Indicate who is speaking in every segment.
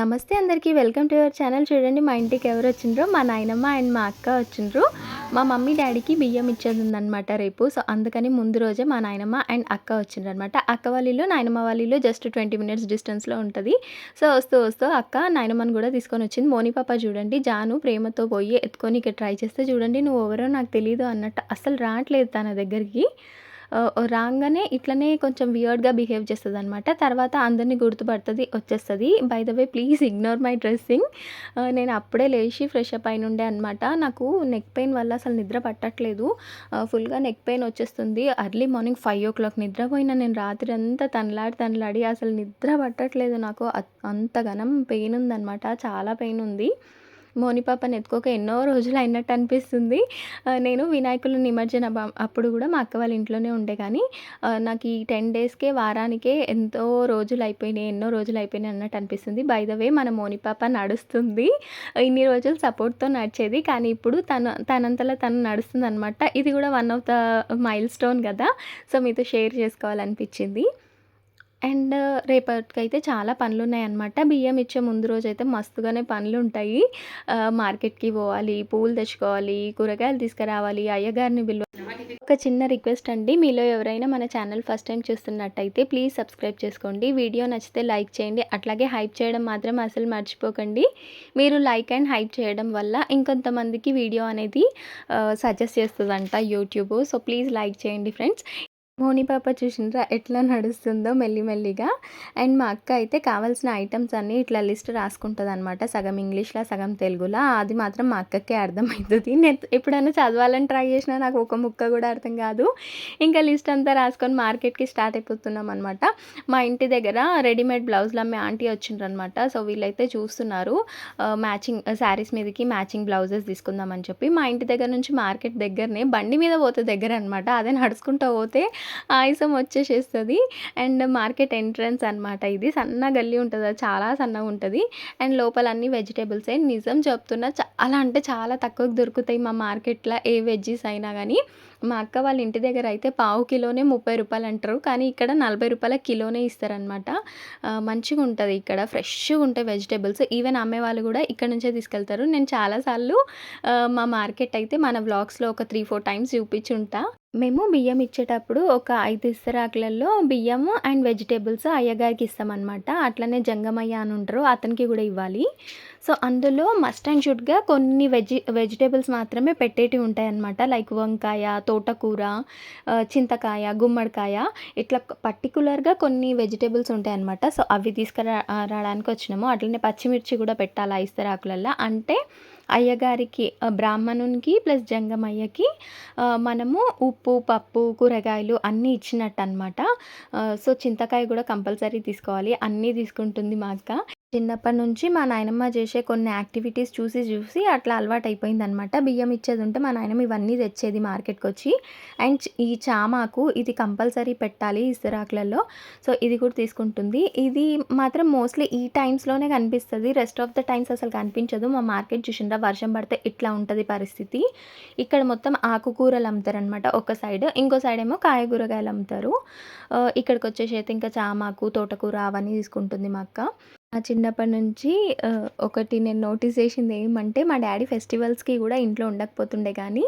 Speaker 1: నమస్తే అందరికీ welcome to your channel. చూడండి మా ఇంటికి ఎవరు వచ్చిండ్రో? మా నాయనమ్మ అండ్ మా అక్క వచ్చిండ్రు. మా మమ్మీ డాడీకి బియ్యం ఇచ్చేది ఉందన్నమాట రేపు. సో అందుకని ముందు రోజే మా నాయనమ్మ అండ్ అక్క వచ్చిండ్రు అనమాట అక్క వాళ్ళ నాయనమ్మ వాళ్ళిలో జస్ట్ ట్వంటీ మినిట్స్ డిస్టెన్స్లో ఉంటుంది. సో వస్తూ వస్తూ అక్క నాయనమ్మని కూడా తీసుకొని వచ్చింది. మోని పాప చూడండి జాను ప్రేమతో పోయి ఎత్తుకొని ఇక్కడ ట్రై చేస్తే చూడండి నువ్వు ఎవరో నాకు తెలియదు అన్నట్టు అసలు రావట్లేదు తన దగ్గరికి. రాగానే ఇట్లనే కొంచెం వియర్డ్గా బిహేవ్ చేస్తుంది అనమాట తర్వాత అందరినీ గుర్తుపడుతుంది వచ్చేస్తుంది. By the way please ignore my dressing నేను అప్పుడే లేచి ఫ్రెష్ అప్ అయిన ఉండే అనమాట నాకు నెక్ పెయిన్ వల్ల అసలు నిద్ర పట్టట్లేదు. ఫుల్గా నెక్ పెయిన్ వచ్చేస్తుంది. Early morning five o'clock నిద్రపోయినా నేను రాత్రి అంతా తనలాడి తనలాడి అసలు నిద్ర పట్టట్లేదు నాకు. అంత ఘనం పెయిన్ ఉందనమాట చాలా పెయిన్ ఉంది. మోనిపాపని ఎత్తుకోక ఎన్నో రోజులు అయినట్టు అనిపిస్తుంది. నేను వినాయకుల నిమజ్జన అప్పుడు కూడా మా అక్క వాళ్ళ ఇంట్లోనే ఉండే కానీ నాకు ఈ టెన్ డేస్కే వారానికే ఎంతో రోజులు అయిపోయినాయి ఎన్నో రోజులు అయిపోయినాయి అన్నట్టు అనిపిస్తుంది. బై ద వే మన మోనిపాప నడుస్తుంది. ఇన్ని రోజులు సపోర్ట్తో నడిచేది కానీ ఇప్పుడు తను తనంతలా తను నడుస్తుంది అనమాట ఇది కూడా one of the milestone కదా. సో మీతో షేర్ చేసుకోవాలనిపించింది. అండ్ రేపటికైతే చాలా పనులు ఉన్నాయన్నమాట బియ్యం ఇచ్చే ముందు రోజు అయితే మస్తుగానే పనులు ఉంటాయి మార్కెట్కి పోవాలి పూలు తెచ్చుకోవాలి కూరగాయలు తీసుకురావాలి అయ్యగారిని బిల్లు ఒక చిన్న రిక్వెస్ట్ అండి. మీలో ఎవరైనా మన ఛానల్ ఫస్ట్ టైం చూస్తున్నట్టయితే ప్లీజ్ సబ్స్క్రైబ్ చేసుకోండి. వీడియో నచ్చితే లైక్ చేయండి. అట్లాగే హైప్ చేయడం మాత్రం అసలు మర్చిపోకండి. మీరు లైక్ అండ్ హైప్ చేయడం వల్ల ఇంకొంతమందికి వీడియో అనేది సజెస్ట్ చేస్తుందంట యూట్యూబ్. సో ప్లీజ్ లైక్ చేయండి ఫ్రెండ్స్. మోని పాప చూసినరా ఎట్లా నడుస్తుందో మెల్లిమెల్లిగా అండ్ మా అక్క అయితే కావాల్సిన ఐటమ్స్ అన్నీ ఇట్లా లిస్ట్ రాసుకుంటుంది అనమాట సగం ఇంగ్లీష్లో సగం తెలుగులో. అది మాత్రం మా అక్కకే అర్థమవుతుంది నేను ఎప్పుడైనా చదవాలని ట్రై చేసినా నాకు ఒక ముక్క కూడా అర్థం కాదు. ఇంకా లిస్ట్ అంతా రాసుకొని మార్కెట్కి స్టార్ట్ అయిపోతున్నాం అనమాట మా ఇంటి దగ్గర రెడీమేడ్ బ్లౌజ్లు అమ్మే ఆంటీ వచ్చిండ్రు అనమాట సో వీళ్ళైతే చూస్తున్నారు మ్యాచింగ్ శారీస్ మీదకి మ్యాచింగ్ బ్లౌజెస్ తీసుకుందామని చెప్పి. మా ఇంటి దగ్గర నుంచి మార్కెట్ దగ్గరనే బండి మీద పోతే దగ్గర అనమాట అదే నడుచుకుంటూ పోతే ఆయుసం వచ్చేసేస్తుంది. అండ్ మార్కెట్ ఎంట్రన్స్ అనమాట ఇది. సన్న గల్లీ ఉంటుంది అది చాలా సన్నగా ఉంటుంది. అండ్ లోపల అన్ని వెజిటేబుల్సే నిజం చెప్తున్నా చాలా అంటే చాలా తక్కువకి దొరుకుతాయి మా మార్కెట్లో ఏ వెజ్జీస్ అయినా కానీ మా అక్క వాళ్ళ ఇంటి దగ్గర అయితే పావు కిలోనే ముప్పై రూపాయలు అంటారు. కానీ ఇక్కడ నలభై రూపాయల కిలోనే ఇస్తారనమాట మంచిగా ఉంటుంది ఇక్కడ. ఫ్రెష్గా ఉంటాయి వెజిటేబుల్స్ ఈవెన్ అమ్మే వాళ్ళు కూడా ఇక్కడ నుంచే తీసుకెళ్తారు. నేను చాలాసార్లు మా మార్కెట్ అయితే మన వ్లాగ్స్లో ఒక త్రీ ఫోర్ టైమ్స్ చూపించుంటా. మేము బియ్యం ఇచ్చేటప్పుడు ఒక ఐదు ఇస్తరాకులలో బియ్యము అండ్ వెజిటేబుల్స్ అయ్యగారికి ఇస్తామన్నమాట. అట్లనే జంగమయ్య అని ఉంటారు. అతనికి కూడా ఇవ్వాలి. సో అందులో మస్ట్ అండ్ షుడ్గా కొన్ని వెజి వెజిటేబుల్స్ మాత్రమే పెట్టేటి ఉంటాయన్నమాట. లైక్ వంకాయ తోటకూర చింతకాయ గుమ్మడికాయ. ఇట్లా పర్టికులర్గా కొన్ని వెజిటేబుల్స్ ఉంటాయన్నమాట. సో అవి తీసుకురా రావడానికి వచ్చినాము. అట్లనే పచ్చిమిర్చి కూడా పెట్టాలి ఇస్తరాకులల్లో ఇస్తరాకులలో అంటే అయ్యగారికి బ్రాహ్మణునికి ప్లస్ జంగమయ్యకి మనము ఉప్పు పప్పు కూరగాయలు అన్నీ ఇచ్చినట్టు అనమాట సో చింతకాయ కూడా కంపల్సరీ తీసుకోవాలి. అన్నీ తీసుకుంటుంది మా అక్క చిన్నప్పటి నుంచి మా నాయనమ్మ చేసే కొన్ని యాక్టివిటీస్ చూసి చూసి అట్లా అలవాటు అయిపోయింది అనమాట బియ్యం ఇచ్చేది ఉంటే మా నాయనమ్మ ఇవన్నీ తెచ్చేది మార్కెట్కి వచ్చి అండ్ ఈ చామాకు ఇది కంపల్సరీ పెట్టాలి ఇస్తరాకులలో సో ఇది కూడా తీసుకుంటుంది. ఇది మాత్రం మోస్ట్లీ ఈ టైమ్స్లోనే కనిపిస్తుంది. రెస్ట్ ఆఫ్ ద టైమ్స్ అసలు కనిపించదు. మా మార్కెట్ చూసిండ్రా వర్షం పడితే ఇట్లా ఉంటుంది పరిస్థితి. ఇక్కడ మొత్తం ఆకుకూరలు అమ్ముతారనమాట ఒక సైడ్. ఇంకో సైడ్ ఏమో కాయగూరగాయలు అమ్ముతారు. ఇక్కడికి వచ్చేసి అయితే ఇంకా చామాకు తోటకూర అవన్నీ తీసుకుంటుంది మా అక్క. నా చిన్నప్పటి నుంచి ఒకటి నేను నోటీస్ చేసింది ఏమంటే మా డాడీ ఫెస్టివల్స్కి కూడా ఇంట్లో ఉండకపోతుండే కానీ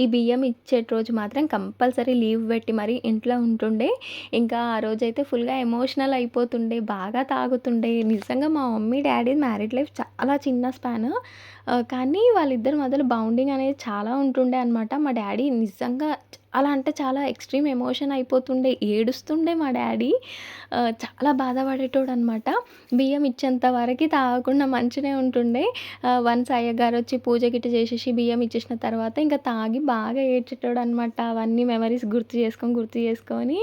Speaker 1: ఈ బియ్యం ఇచ్చే రోజు మాత్రం కంపల్సరీ లీవ్ పెట్టి మరి ఇంట్లో ఉంటుండే. ఇంకా ఆ రోజైతే ఫుల్గా ఎమోషనల్ అయిపోతుండే బాగా తాగుతుండే. నిజంగా మా మమ్మీ డాడీ మ్యారీడ్ లైఫ్ చాలా చిన్న స్పాన్. కానీ వాళ్ళిద్దరి మధ్యలో బౌండింగ్ అనేది చాలా ఉంటుండే అనమాట మా డాడీ నిజంగా అలా అంటే చాలా ఎక్స్ట్రీమ్ ఎమోషన్ అయిపోతుండే ఏడుస్తుండే మా డాడీ. చాలా బాధపడేటోడు అనమాట బియ్యం ఇచ్చేంత వరకు తాగకుండా మంచిగా ఉంటుండే. వన్స్ అయ్యగారు వచ్చి పూజ గిట్ట చేసేసి బియ్యం ఇచ్చేసిన తర్వాత ఇంకా తాగి బాగా ఏడ్చేటోడు అనమాట అవన్నీ మెమరీస్ గుర్తు చేసుకొని గుర్తు చేసుకొని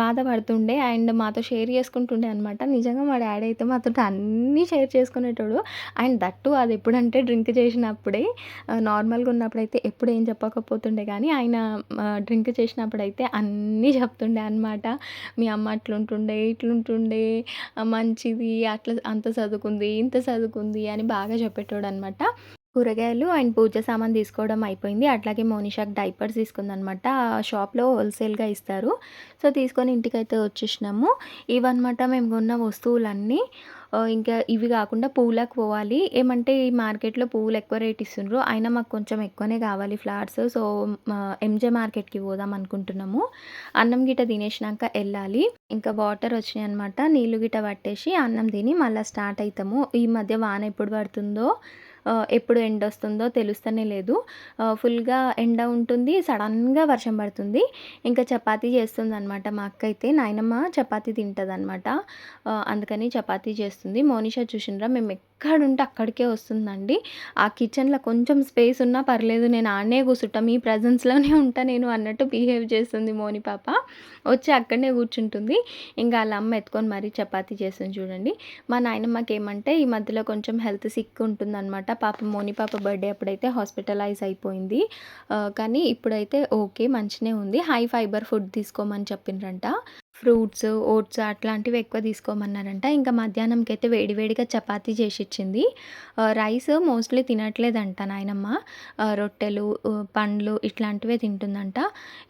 Speaker 1: బాధపడుతుండే. అండ్ మాతో షేర్ చేసుకుంటుండే అనమాట నిజంగా మా డాడీ అయితే మాతో అన్నీ షేర్ చేసుకునేటోడు. అండ్ దట్టు అది ఎప్పుడంటే డ్రింక్ చేసినప్పుడే. నార్మల్గా ఉన్నప్పుడైతే ఎప్పుడు ఏం చెప్పకపోతుండే కానీ కానీ ఆయన డ్రింక్ చేసినప్పుడైతే అన్నీ చెప్తుండే అనమాట మీ అమ్మ అట్లుంటుండే ఇట్లుంటుండే మంచిది అట్లా అంత చదువుకుంది ఇంత చదువుకుంది అని బాగా చెప్పేటోడు అనమాట కూరగాయలు అండ్ పూజ సామాను తీసుకోవడం అయిపోయింది. అట్లాగే మోనిషాకి డైపర్స్ తీసుకుందనమాట. ఆ షాప్‌లో హోల్‌సేల్‌గా ఇస్తారు. సో, తీసుకొని ఇంటికైతే వచ్చేసినాము. ఇవన్నమాట మేము కొన్న వస్తువులన్నీ. ఇంకా ఇవి కాకుండా పూలకు పోవాలి. ఏమంటే ఈ మార్కెట్‌లో పువ్వులు ఎక్కువ రేట్ ఇస్తుండ్రు. అయినా మాకు కొంచెం ఎక్కువనే కావాలి ఫ్లవర్స్. సో, మా ఎంజే మార్కెట్‌కి పోదాం అనుకుంటున్నాము. అన్నం గిట తినేసినాక వెళ్ళాలి ఇంకా వాటర్ వచ్చినాయన్నమాట. నీళ్ళు గిట పట్టేసి అన్నం తిని మళ్ళీ స్టార్ట్ అవుతాము ఈ మధ్య వాన ఎప్పుడు పడుతుందో ఎప్పుడు ఎండ వస్తుందో తెలుస్తూనే లేదు. ఫుల్‌గా ఎండ ఉంటుంది. సడన్‌గా వర్షం పడుతుంది. ఇంకా చపాతీ చేస్తుందనమాట మా అక్క అయితే. నాయనమ్మ చపాతీ తింటుంది అనమాట అందుకని చపాతీ చేస్తుంది. మోనిషా చూసినరా మేము ఎక్కడుంటే అక్కడికే వస్తుందండి. ఆ కిచెన్‌లో కొంచెం స్పేస్ ఉన్నా పర్లేదు నేను ఆడనే కూర్చుంటా. మీ ప్రెజెన్స్‌లోనే ఉంటా నేను అన్నట్టు బిహేవ్ చేస్తుంది మోని పాప. వచ్చి అక్కడనే కూర్చుంటుంది. ఇంకా వాళ్ళ అమ్మ ఎత్తుకొని మరీ చపాతీ చేస్తుంది చూడండి. మా నాయనమ్మకి ఏమంటే ఈ మధ్యలో కొంచెం హెల్త్ సిక్ ఉంటుందనమాట. పాప మోని పాప బర్త్‌డే అప్పుడైతే హాస్పిటలైజ్ అయిపోయింది. కానీ ఇప్పుడైతే ఓకే. మంచినే ఉంది. హై ఫైబర్ ఫుడ్ తీసుకోమని చెప్పిండ్రంట. ఫ్రూట్స్, ఓట్స్ అట్లాంటివి ఎక్కువ తీసుకోమన్నారంట. ఇంకా మధ్యాహ్నంకైతే అయితే వేడివేడిగా చపాతీ చేసి ఇచ్చింది రైస్ మోస్ట్‌లీ తినట్లేదంట నాయనమ్మ. రొట్టెలు, పండ్లు ఇట్లాంటివే తింటుందంట.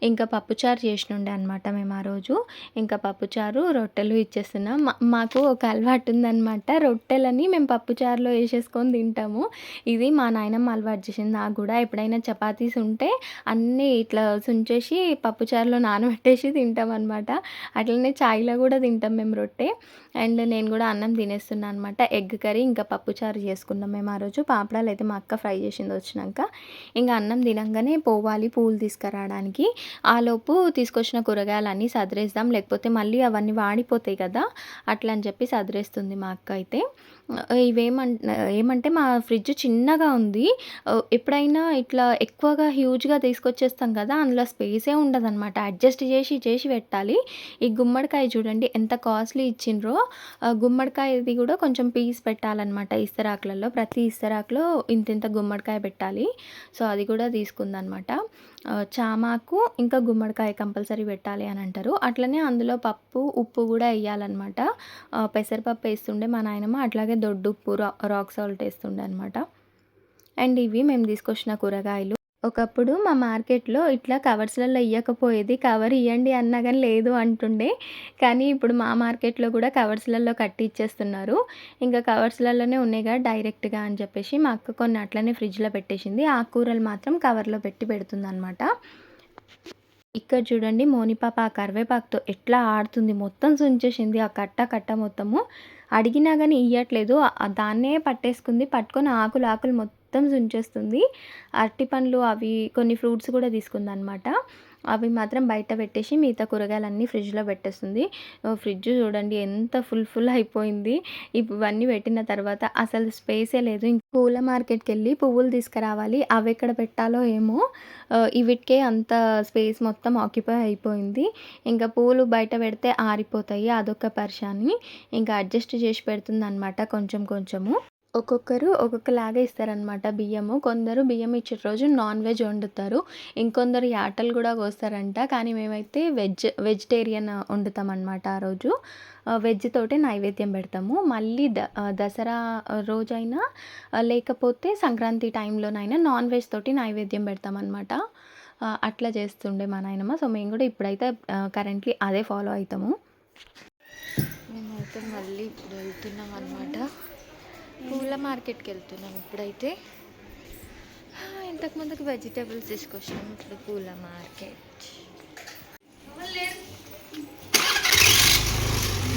Speaker 1: ఇంకా పప్పుచారు చేసినుండే అనమాట మేము ఆ రోజు. ఇంకా పప్పుచారు, రొట్టెలు ఇచ్చేస్తున్నాం. మా మాకు ఒక అలవాటు ఉందన్నమాట రొట్టెలని మేము పప్పుచారులో వేసేసుకొని తింటాము. ఇది మా నాయనమ్మ అలవాటు చేసింది నాకు కూడా ఎప్పుడైనా చపాతీస్ ఉంటే అన్నీ ఇట్లా సుంచేసి పప్పుచారులో నానబెట్టేసి తింటాం అనమాట అట్లనే చాయ్‌లో కూడా తింటాం మేము రొట్టె. అండ్ నేను కూడా అన్నం తినేస్తున్నా అనమాట. ఎగ్ కర్రీ ఇంకా పప్పుచారు చేసుకున్నాం మేము ఆ రోజు. పాపడాలైతే మా అక్క ఫ్రై చేసింది వచ్చినాక ఇంకా అన్నం తినంగానే పోవాలి పూలు తీసుకురావడానికి. ఆలోపు తీసుకొచ్చిన కూరగాయలన్నీ సదిరేద్దాం. లేకపోతే మళ్ళీ అవన్నీ వాడిపోతాయి కదా! అట్లా అని చెప్పి సదిరేస్తుంది మా అక్క అయితే. ఇవేమంట ఏమంటే మా ఫ్రిడ్జ్ చిన్నగా ఉంది. ఎప్పుడైనా ఇట్లా ఎక్కువగా హ్యూజ్‌గా తీసుకొచ్చేస్తాం కదా! అందులో స్పేసే ఉండదనమాట. అడ్జస్ట్ చేసి చేసి పెట్టాలి. ఈ గుమ్మడికాయ చూడండి ఎంత కాస్ట్‌లీ ఇచ్చిండ్రో. గుమ్మడికాయది కూడా కొంచెం పీస్ పెట్టాలన్నమాట ఇస్తరాకులలో. ప్రతి ఇస్తరాకులో ఇంతింత గుమ్మడికాయ పెట్టాలి. సో, అది కూడా తీసుకుందనమాట. చామాకు ఇంకా గుమ్మడికాయ కంపల్సరీ పెట్టాలి అని అంటారు. అట్లనే అందులో పప్పు, ఉప్పు కూడా వేయాలన్నమాట పెసరపప్పు వేస్తుండే మా నాయనమ్మ. అట్లాగే దొడ్డుప్పు, రా రాక్ సాల్ట్ వేస్తుండే అనమాట. అండ్ ఇవి మేము తీసుకొచ్చిన కూరగాయలు. ఒకప్పుడు మా మార్కెట్‌లో ఇట్లా కవర్స్‌లలో ఇవ్వకపోయేది కవర్ ఇవ్వండి అన్నా కానీ లేదు అంటుండే. కానీ ఇప్పుడు మా మార్కెట్‌లో కూడా కవర్స్‌లలో కట్టి ఇచ్చేస్తున్నారు. ఇంకా కవర్స్‌లలోనే ఉన్నాయి కదా! డైరెక్ట్‌గా అని చెప్పేసి మా అక్క కొన్ని అట్లనే ఫ్రిడ్జ్‌లో పెట్టేసింది. ఆకుకూరలు మాత్రం కవర్‌లో పెట్టి పెడుతుందనమాట. ఇక్కడ చూడండి మోనిపాప ఆ కరివేపాకుతో ఎట్లా ఆడుతుంది. మొత్తం సుంచేసింది ఆ కట్ట కట్ట మొత్తము. అడిగినా కానీ ఇయ్యట్లేదు. దాన్నే పట్టేసుకుంది. పట్టుకొని ఆకులు ఆకులు మొత్తం మొత్తం సుంచేస్తుంది అరటి పండ్లు అవి కొన్ని ఫ్రూట్స్ కూడా తీసుకుందనమాట. అవి మాత్రం బయట పెట్టేసి మిగతా కూరగాయలన్నీ ఫ్రిడ్జ్‌లో పెట్టేస్తుంది. ఫ్రిడ్జ్ చూడండి ఎంత ఫుల్ ఫుల్ అయిపోయింది. ఇవన్నీ పెట్టిన తర్వాత అసలు స్పేసే లేదు. ఇంక పూల మార్కెట్కి వెళ్ళి పువ్వులు తీసుకురావాలి. అవి ఎక్కడ పెట్టాలో ఏమో! ఇవిటికే వీటికే అంత స్పేస్ మొత్తం ఆక్యుపై అయిపోయింది. ఇంకా పూలు బయట పెడితే ఆరిపోతాయి. అదొక పరిశాని ఇంకా అడ్జస్ట్ చేసి పెడుతుందనమాట కొంచెం కొంచెము. ఒక్కొక్కరు ఒక్కొక్కలాగా ఇస్తారనమాట బియ్యము. కొందరు బియ్యం ఇచ్చే రోజు నాన్ వెజ్ వండుతారు. ఇంకొందరు యాటలు కూడా కోస్తారంట. కానీ మేమైతే వెజ్ వెజిటేరియన్ వండుతామనమాట ఆ రోజు. వెజ్ తోటే నైవేద్యం పెడతాము. మళ్ళీ ద దసరా రోజైనా లేకపోతే సంక్రాంతి టైంలోనైనా నాన్ వెజ్ తోటి నైవేద్యం పెడతామనమాట. అట్లా చేస్తుండే మా నాయనమ్మ. సో, మేము కూడా ఇప్పుడైతే కరెంట్‌లీ అదే ఫాలో అవుతాము మేమైతే మళ్ళీ ఇప్పుడు వెళ్తున్నాం అనమాట. పూల మార్కెట్‌కి వెళ్తున్నాం ఇప్పుడైతే. ఇంతకు ముందుకు వెజిటబుల్స్ తీసుకొచ్చినాం. ఇప్పుడు పూల మార్కెట్.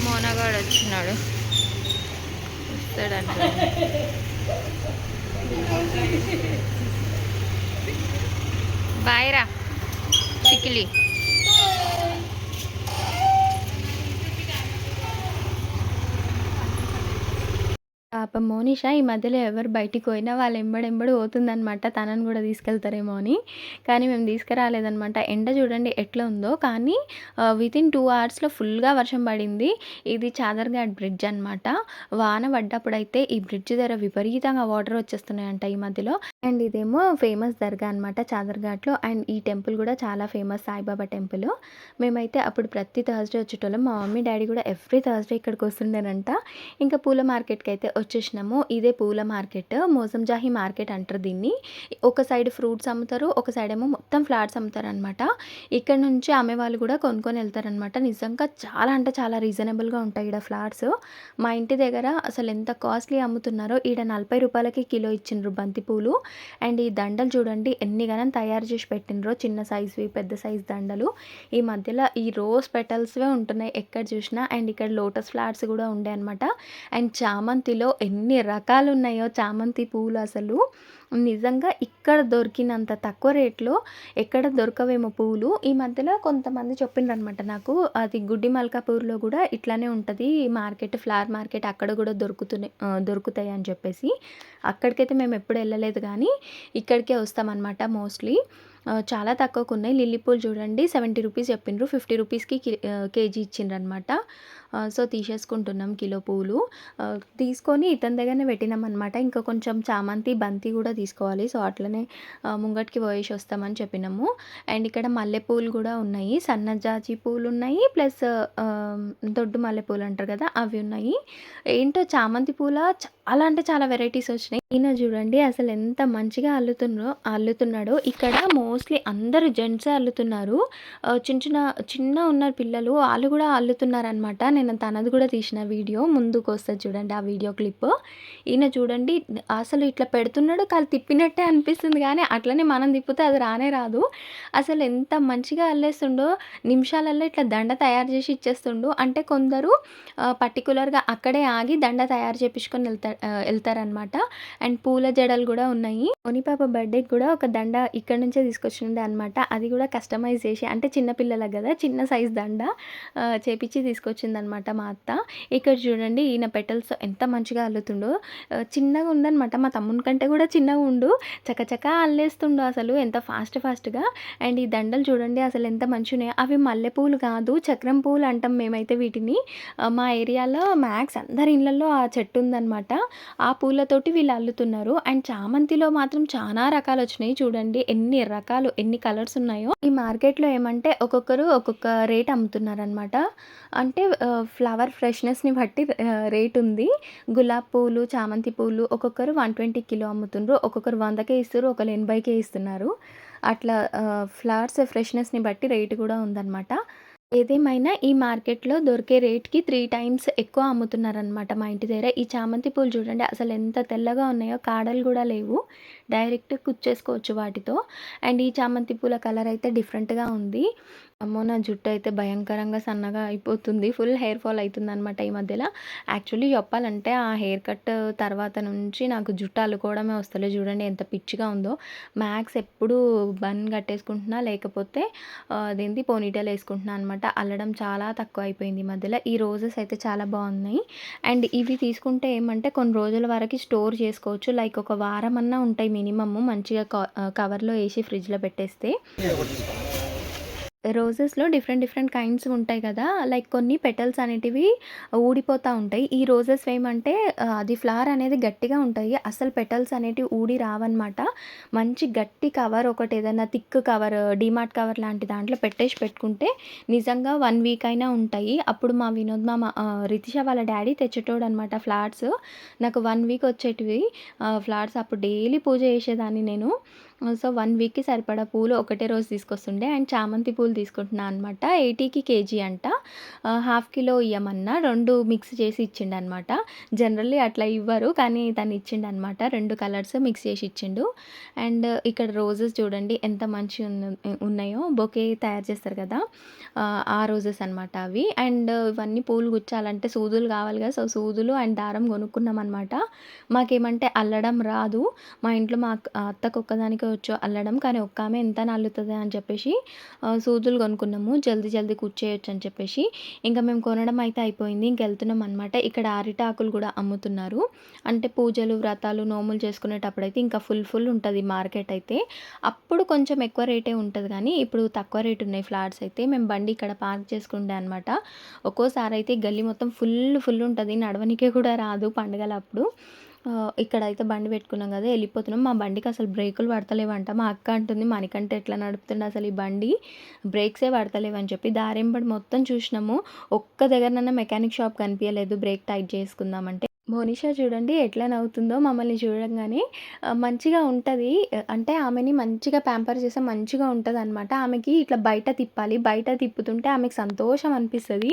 Speaker 1: మోనగాడు వచ్చినాడు. వస్తాడంట. బాయ్ రా చికిలి. పాపం మోనిష ఈ మధ్యలో ఎవరు బయటికి పోయినా వాళ్ళ ఎంబడెంబడి పోతుందనమాట. తనని కూడా తీసుకెళ్తారేమో అని. కానీ మేము తీసుకురాలేదనమాట. ఎండ చూడండి ఎట్లా ఉందో. కానీ వితిన్ టూ అవర్స్‌లో ఫుల్‌గా వర్షం పడింది. ఇది చాదర్‌ఘాట్ బ్రిడ్జ్ అనమాట. వాన పడ్డప్పుడు అయితే ఈ బ్రిడ్జ్ దగ్గర విపరీతంగా వాటర్ వచ్చేస్తున్నాయంట ఈ మధ్యలో. అండ్ ఇదేమో ఫేమస్ దర్గా అనమాట చాదర్ఘాట్లో. అండ్ ఈ టెంపుల్ కూడా చాలా ఫేమస్ సాయిబాబా టెంపుల్. మేమైతే అప్పుడు ప్రతి థర్స్డే వచ్చేటోళ్ళం. మా మమ్మీ డాడీ కూడా ఎవ్రీ థర్స్డే ఇక్కడికి వస్తుండేనంట. ఇంకా పూల మార్కెట్కి అయితే వచ్చేసినాము. ఇదే పూల మార్కెట్ మోసంజాహి మార్కెట్ అంటారు దీన్ని. ఒక సైడ్ ఫ్రూట్స్ అమ్ముతారు ఒక సైడ్ ఏమో మొత్తం ఫ్లాట్స్ అమ్ముతారనమాట ఇక్కడ నుంచి అమ్మే వాళ్ళు కూడా కొనుక్కొని వెళ్తారనమాట నిజంగా చాలా అంటే చాలా రీజనబుల్గా ఉంటాయి ఇక్కడ ఫ్లాట్స్. మా ఇంటి దగ్గర అసలు ఎంత కాస్ట్లీ అమ్ముతున్నారో ఈడ నలభై రూపాయలకి కిలో ఇచ్చిండ్రు బంతి పూలు అండ్ ఈ దండలు చూడండి ఎన్ని గనం తయారు చేసి పెట్టినరో చిన్న సైజువి పెద్ద సైజ్ దండలు. ఈ మధ్యలో ఈ రోజ్ పెటల్స్వే ఉంటున్నాయి ఎక్కడ చూసినా. అండ్ ఇక్కడ లోటస్ ఫ్లవర్స్ కూడా ఉండే అనమాట అండ్ చామంతిలో ఎన్ని రకాలు ఉన్నాయో చామంతి పూలు అసలు. నిజంగా ఇక్కడ దొరికినంత తక్కువ రేట్లో ఎక్కడ దొరకవేమో పూలు ఈ మధ్యలో కొంతమంది చెప్పిండ్రనమాట నాకు అది గుడ్డి మల్కాపూర్లో కూడా ఇట్లానే ఉంటుంది మార్కెట్ ఫ్లవర్ మార్కెట్ అక్కడ కూడా దొరుకుతున్నాయి దొరుకుతాయి అని చెప్పేసి. అక్కడికైతే మేము ఎప్పుడు వెళ్ళలేదు కానీ ఇక్కడికే వస్తామన్నమాట మోస్ట్లీ. చాలా తక్కువకు ఉన్నాయి. లిల్లీ పూలు చూడండి సెవెంటీ రూపీస్ చెప్పిండ్రు. ఫిఫ్టీ రూపీస్కి కేజీ ఇచ్చిండ్రు అనమాట సో తీసేసుకుంటున్నాం కిలో పూలు తీసుకొని ఇతని దగ్గరనే పెట్టినాం అనమాట ఇంకా కొంచెం చామంతి బంతి కూడా తీసుకోవాలి. సో అట్లనే ముంగటికి పోయేసి వస్తామని చెప్పినాము. అండ్ ఇక్కడ మల్లెపూలు కూడా ఉన్నాయి. సన్నజాజి పూలు ఉన్నాయి. ప్లస్ దొడ్డు మల్లెపూలు అంటారు కదా అవి ఉన్నాయి. ఏంటో చామంతి పూల? చాలా అంటే చాలా వెరైటీస్ వచ్చినాయి. ఈయన చూడండి అసలు ఎంత మంచిగా అల్లుతున్నో అల్లుతున్నాడో. ఇక్కడ మోస్ట్లీ అందరూ జెంట్సే అల్లుతున్నారు. చిన్న చిన్న చిన్న ఉన్న పిల్లలు వాళ్ళు కూడా అల్లుతున్నారనమాట నేను తనది కూడా తీసిన వీడియో. ముందుకు వస్తుంది చూడండి ఆ వీడియో క్లిప్. ఈయన చూడండి అసలు ఇట్లా పెడుతున్నాడు కాలు తిప్పినట్టే అనిపిస్తుంది కానీ అట్లనే మనం తిప్పితే అది రానే రాదు. అసలు ఎంత మంచిగా అల్లేస్తుండో నిమిషాలలో ఇట్లా దండ తయారు చేసి ఇచ్చేస్తుండు. అంటే కొందరు పర్టికులర్గా అక్కడే ఆగి దండ తయారు చేపించుకొని వెళ్తారు వెళ్తారనమాట అండ్ పూల జడలు కూడా ఉన్నాయి. పాప బర్త్డేకి కూడా ఒక దండ ఇక్కడ నుంచే తీసుకొచ్చిండే అనమాట అది కూడా కస్టమైజ్ చేసి అంటే చిన్నపిల్లలకు కదా చిన్న సైజ్ దండ చేపించి తీసుకొచ్చిందనమాట మా అత్త. ఇక్కడ చూడండి ఈయన పెటల్స్ ఎంత మంచిగా అల్లుతుండో. చిన్నగా ఉందనమాట మా తమ్ముని కంటే కూడా చిన్నగా ఉండు. చకచక అల్లేస్తుండో అసలు ఎంత ఫాస్ట్ ఫాస్ట్గా అండ్ ఈ దండలు చూడండి అసలు ఎంత మంచి ఉన్నాయో అవి మల్లెపూలు కాదు చక్రం పూలు అంటాం మేమైతే వీటిని. మా ఏరియాలో మ్యాక్స్ అందరి ఇళ్ళల్లో ఆ చెట్టు ఉందనమాట ఆ పూలతోటి వీళ్ళు అల్లుతున్నారు. అండ్ చామంతిలో మాత్రం చాలా రకాలు వచ్చినాయి చూడండి. ఎన్ని రకాలు ఎన్ని కలర్స్ ఉన్నాయో. ఈ మార్కెట్లో ఏమంటే ఒక్కొక్కరు ఒక్కొక్క రేట్ అమ్ముతున్నారనమాట అంటే ఫ్లవర్ ఫ్రెష్నెస్ని బట్టి రేట్ ఉంది గులాబ్ పూలు చామంతి పూలు ఒక్కొక్కరు వన్ ట్వంటీ కిలో అమ్ముతుండ్రు ఒక్కొక్కరు వందకే ఇస్తారు ఒకరు ఎనభైకే ఇస్తున్నారు అట్లా ఫ్లవర్స్ ఫ్రెష్నెస్ని బట్టి రేటు కూడా ఉందన్నమాట ఏదేమైనా ఈ మార్కెట్‌లో దొరికే రేట్‌కి త్రీ టైమ్స్ ఎక్కువ అమ్ముతున్నారనమాట మా ఇంటి దగ్గర. ఈ చామంతి పూలు చూడండి అసలు ఎంత తెల్లగా ఉన్నాయో కాడలు కూడా లేవు. డైరెక్ట్ కుచ్చేసుకోవచ్చు వాటితో. అండ్ ఈ చామంతి పూల కలర్ అయితే డిఫరెంట్‌గా ఉంది. అమ్మో! నా జుట్టు అయితే భయంకరంగా సన్నగా అయిపోతుంది. ఫుల్ హెయిర్ ఫాల్ అవుతుంది అనమాట ఈ మధ్యలో యాక్చువల్లీ చెప్పాలంటే ఆ హెయిర్ కట్ తర్వాత నుంచి నాకు జుట్టు అల్లుకోవడమే వస్తలే చూడండి ఎంత పిచ్చిగా ఉందో. మ్యాక్స్ ఎప్పుడు బన్ కట్టేసుకుంటున్నా లేకపోతే అదేంటి పోనీటైల్ వేసుకుంటున్నా అనమాట. అనమాట అల్లడం చాలా తక్కువ అయిపోయింది ఈ మధ్యలో ఈ రోజెస్ అయితే చాలా బాగున్నాయి అండ్ ఇవి తీసుకుంటే ఏమంటే కొన్ని రోజుల వరకు స్టోర్ చేసుకోవచ్చు లైక్ ఒక వారం అన్నా ఉంటాయి మినిమమ్ మంచిగా కవర్లో వేసి ఫ్రిడ్జ్లో పెట్టేస్తే రోజెస్‌లో డిఫరెంట్ డిఫరెంట్ కైండ్స్ ఉంటాయి కదా! లైక్ కొన్ని పెటల్స్ అనేటివి ఊడిపోతూ ఉంటాయి. ఈ రోజెస్ ఏమంటే అది ఫ్లవర్ అనేది గట్టిగా ఉంటాయి. అసలు పెటల్స్ అనేటివి ఊడి రావన్నమాట. మంచి గట్టి కవర్ ఒకటి ఏదైనా థిక్ కవర్ డీమార్ట్ కవర్ లాంటి దాంట్లో పెట్టేసి పెట్టుకుంటే నిజంగా వన్ వీక్ అయినా ఉంటాయి. అప్పుడు మా వినోద్ మా రితిష వాళ్ళ డాడీ తెచ్చేటోడనమాట ఫ్లవర్స్. నాకు వన్ వీక్ వచ్చేటివి ఫ్లవర్స్. అప్పుడు డైలీ పూజ చేసేదాన్ని నేను. సో వన్ వీక్‌కి సరిపడా పూలు ఒకటే రోజు తీసుకొస్తుండే. అండ్ చామంతి పూలు తీసుకుంటున్నా అనమాట ఎయిటీకి కేజీ అంట. హాఫ్ కిలో ఇయ్యమన్నా. రెండు మిక్స్ చేసి ఇచ్చిండనమాట జనరల్లీ అట్లా ఇవ్వరు. కానీ తను ఇచ్చిండనమాట రెండు కలర్స్ మిక్స్ చేసి ఇచ్చిండు. అండ్ ఇక్కడ రోజెస్ చూడండి. ఎంత మంచి ఉన్నాయో. బొకే తయారు చేస్తారు కదా. ఆ రోజెస్ అనమాట అవి. అండ్ ఇవన్నీ పూలు గుచ్చాలంటే సూదులు కావాలి కదా. సో సూదులు అండ్ దారం కొనుక్కున్నాం అనమాట మాకేమంటే అల్లడం రాదు. మా ఇంట్లో మా అత్తకు ఒక్కదానికి వచ్చు అల్లడం కానీ ఒక్క ఆమె ఎంత నల్లుతుంది అని చెప్పేసి సూదులు కొనుక్కున్నాము. జల్దీ జల్దీ కూర్చేయొచ్చు అని చెప్పేసి. ఇంకా మేము కొనడం అయితే అయిపోయింది. ఇంక వెళ్తున్నాం అనమాట ఇక్కడ అరిటాకులు కూడా అమ్ముతున్నారు. అంటే పూజలు వ్రతాలు నోములు చేసుకునేటప్పుడు అయితే ఇంకా ఫుల్ ఫుల్ ఉంటుంది మార్కెట్ అయితే. అప్పుడు కొంచెం ఎక్కువ రేటే ఉంటుంది కానీ ఇప్పుడు తక్కువ రేటు ఉన్నాయి ఫ్లాట్స్ అయితే. మేము బండి ఇక్కడ పార్క్ చేసుకుంటే అనమాట ఒక్కోసారి అయితే గల్లీ మొత్తం ఫుల్ ఫుల్ ఉంటుంది. నడవనికే కూడా రాదు పండుగలప్పుడు. ఇక్కడైతే బండి పెట్టుకున్నాం కదా! వెళ్ళిపోతున్నాం మా బండికి అసలు బ్రేకులు పడతలేవంట. మా అక్క అంటుంది, మనకంటే ఎట్లా నడుపుతుండు అసలు ఈ బండి? బ్రేక్సే పడతలేవని" చెప్పి. దారెంబడి మొత్తం చూసినాము. ఒక్క దగ్గరనన్నా మెకానిక్ షాప్ కనిపించలేదు బ్రేక్ టైట్ చేసుకుందామంటే. మోనిషా చూడండి ఎట్లా నవ్వుతుందో మమ్మల్ని చూడంగానే. మంచిగా ఉంటుంది అంటే ఆమెని మంచిగా ప్యాంపర్ చేస్తే మంచిగా ఉంటుంది అనమాట ఆమెకి ఇట్లా బయట తిప్పాలి. బయట తిప్పుతుంటే ఆమెకి సంతోషం అనిపిస్తుంది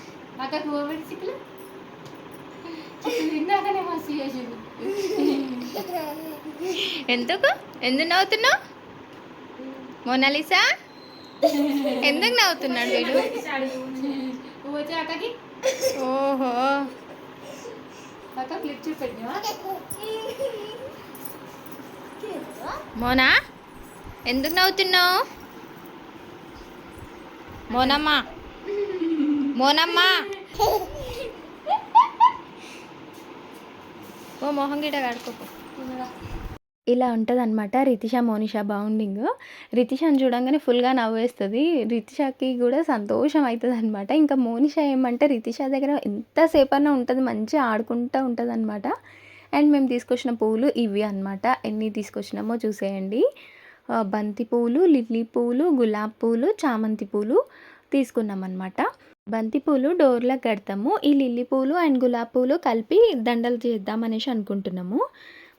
Speaker 2: ఎందుకు? ఎందుకు నవ్వుతున్నావు? మోనాలిసా? ఎందుకు నవ్వుతున్నాడు వీడు? ఓహో. మోనా ఎందుకు నవ్వుతున్నావు? మోనమ్మా. మోనమ్మా ఓ మొహం గిట కడుకోపో
Speaker 1: ఇలా ఉంటదనమాట రితిష, మోనిషా బౌండింగ్. రితిషని చూడంగానే ఫుల్‌గా నవ్వేస్తది. రితిషకి కూడా సంతోషం అయితదనమాట. ఇంకా మోనిష ఏమంటే రితిష దగ్గర ఎంతసేపన్నా ఉంటది. మంచిగా ఆడుకుంటా ఉంటదనమాట. అండ్ మేము తీసుకొచ్చిన పువ్వులు ఇవి అనమాట. ఎన్ని తీసుకొచ్చినామో చూసేయండి. బంతి పువ్వులు, లిల్లీ పువ్వులు, గులాబీ పువ్వులు, చామంతి పూలు తీసుకున్నామనమాట. బంతి బంతిపూలు డోర్‌లకు కడతాము. ఈ లిల్లీ పూలు అండ్ గులాబీ పూలు కలిపి దండలు చేద్దాం అనేసి అనుకుంటున్నాము.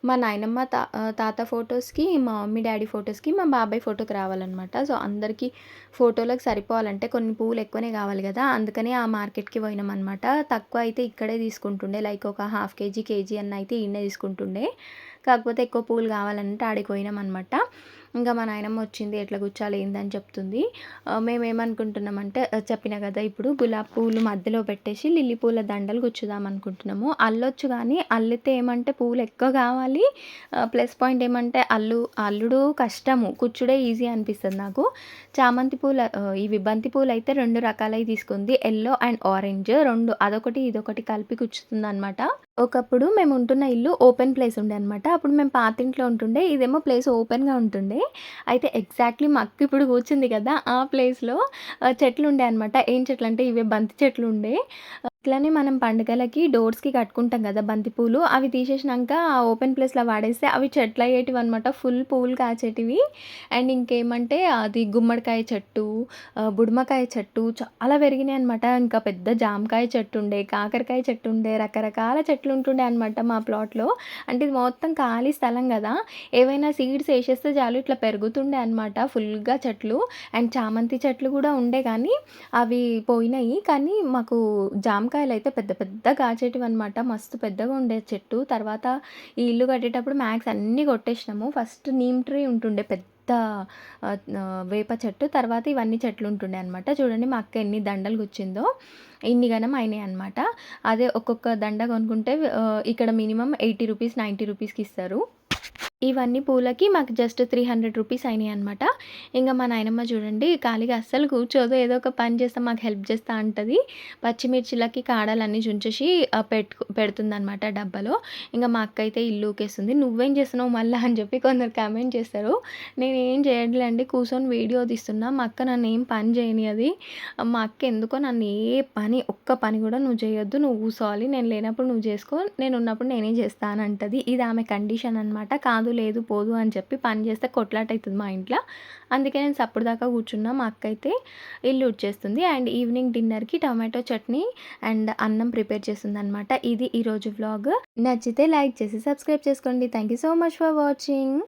Speaker 1: మా నాయనమ్మ తా తాత ఫోటోస్‌కి, మా మమ్మీ, డాడీ ఫోటోస్‌కి, మా బాబాయ్ ఫోటోకి రావాలనమాట. సో, అందరికి ఫోటోలకు సరిపోవాలంటే కొన్ని పూలు ఎక్కువనే కావాలి కదా! అందుకనే ఆ మార్కెట్‌కి పోయినామనమాట. తక్కువ అయితే ఇక్కడే తీసుకుంటుండే. లైక్ ఒక హాఫ్ కేజీ, కేజీ అన్న అయితే ఈడనే తీసుకుంటుండే. కాకపోతే ఎక్కువ పూలు కావాలంటే ఆడికి పోయినామనమాట. ఇంకా మా నాయనమ్మ వచ్చింది. ఎట్లా కూర్చోాలి ఏందని చెప్తుంది. మేమేమనుకుంటున్నామంటే చెప్పిన కదా! ఇప్పుడు గులాబ్ పూలు మధ్యలో పెట్టేసి లిల్లీ పూల దండలు గుచ్చుదాం అనుకుంటున్నాము. అల్లొచ్చు కానీ అల్లితే ఏమంటే పూలు ఎక్కువ కావాలి. ప్లస్ పాయింట్ ఏమంటే అల్లు అల్లుడు కష్టము. కూర్చుడే ఈజీ అనిపిస్తుంది నాకు. చామంతి పూలు ఇవి బంతి పూలు అయితే రెండు రకాలై తీసుకుంది. ఎల్లో అండ్ ఆరెంజ్ రెండు అదొకటి, ఇదొకటి కలిపి గుచ్చుతుందనమాట. ఒకప్పుడు మేము ఉంటున్న ఇల్లు ఓపెన్ ప్లేస్ ఉండే అనమాట. అప్పుడు మేము పాతింట్లో ఉంటుండే. ఇదేమో ప్లేస్ ఓపెన్‌గా ఉంటుండే. అయితే ఎగ్జాక్ట్‌లీ మా అక్క ఇప్పుడు కూర్చుంది కదా! ఆ ప్లేస్‌లో చెట్లు ఉండే అనమాట. ఏం చెట్లు అంటే ఇవే బంతి చెట్లుండే. ఇట్లనే మనం పండుగలకి డోర్స్‌కి కట్టుకుంటాం కదా! బంతిపూలు అవి తీసేసినాక ఆ ఓపెన్ ప్లేస్‌లో వాడేస్తే అవి చెట్లు అయ్యేటివి అనమాట ఫుల్ పూలు కాచేటివి. అండ్ ఇంకేమంటే అది గుమ్మడికాయ చెట్టు, బుడుమకాయ బుడమకాయ చెట్టు చాలా పెరిగినాయి అనమాట ఇంకా పెద్ద జామకాయ చెట్టుండే, కాకరకాయ చెట్టు ఉండే రకరకాల చెట్లు ఉంటుండే అనమాట మా ప్లాట్‌లో. అంటే ఇది మొత్తం ఖాళీ స్థలం కదా! ఏవైనా సీడ్స్ వేసేస్తే చాలు ఇట్లా పెరుగుతుండే అనమాట ఫుల్‌గా చెట్లు. అండ్ చామంతి చెట్లు కూడా ఉండే కానీ అవి పోయినాయి. కానీ మాకు జామ జామకాయలయితే పెద్ద పెద్ద కాచేటివనమాట. మస్తు పెద్దగా ఉండే చెట్టు. తర్వాత ఈ ఇల్లు కట్టేటప్పుడు మ్యాక్స్ అన్నీ కొట్టేసినాము. ఫస్ట్ నీమ్ ట్రీ ఉంటుండే పెద్ద వేప చెట్టు. తర్వాత ఇవన్నీ చెట్లు ఉంటుండే అనమాట. చూడండి మా అక్క ఎన్ని దండలు గుచ్చిందో. ఇన్ని గనం అయినాయనమాట. అదే ఒక్కొక్క దండ కొనుక్కుంటే ఇక్కడ మినిమం ఎయిటీ రూపీస్, 90 రూపీస్‌కి ఇస్తారు. ఇవన్నీ పూలకి మాకు జస్ట్ 300 రూపీస్ అయినాయి అనమాట ఇంకా మా నాయనమ్మ చూడండి ఖాళీగా అస్సలు కూర్చోదు. ఏదో ఒక పని చేస్తా మాకు హెల్ప్ చేస్తా అంటది. పచ్చిమిర్చిలకి కాడలన్నీ చుంచేసి పెట్టు పెట్టుకు పెడుతుందనమాట డబ్బాలో. ఇంకా మా అక్క అయితే ఇల్లు ఊకేస్తుంది. "నువ్వేం చేస్తున్నావు మళ్ళీ అని చెప్పి కొందరు కామెంట్ చేస్తారు. నేను ఏం చేయట్లేండి కూర్చొని వీడియో తీస్తున్నా. మా అక్క నన్ను ఏం పని చేయని అది మా అక్క ఎందుకో నన్ను ఏ పని ఒక్క పని కూడా "నువ్వు చేయొద్దు. నువ్వు కూర్చోవాలి నేను లేనప్పుడు నువ్వు చేసుకో. నేనున్నప్పుడు నేనే చేస్తా" అంటది. ఇది ఆమె కండిషన్ అనమాట. కాదు లేదు పోదు అని చెప్పి పని చేస్తే కొట్లాట అవుతుంది మా ఇంట్లో అందుకే నేను సప్పుడు దాకా కూర్చున్నా. మా అక్క అయితే ఇల్లు ఉడ్చేస్తుంది అండ్ ఈవినింగ్ డిన్నర్‌కి టమాటో చట్నీ అండ్ అన్నం ప్రిపేర్ చేస్తుంది అనమాట ఇది ఈరోజు వ్లాగ్. నచ్చితే లైక్ చేసి సబ్స్క్రైబ్ చేసుకోండి. Thank you so much for watching.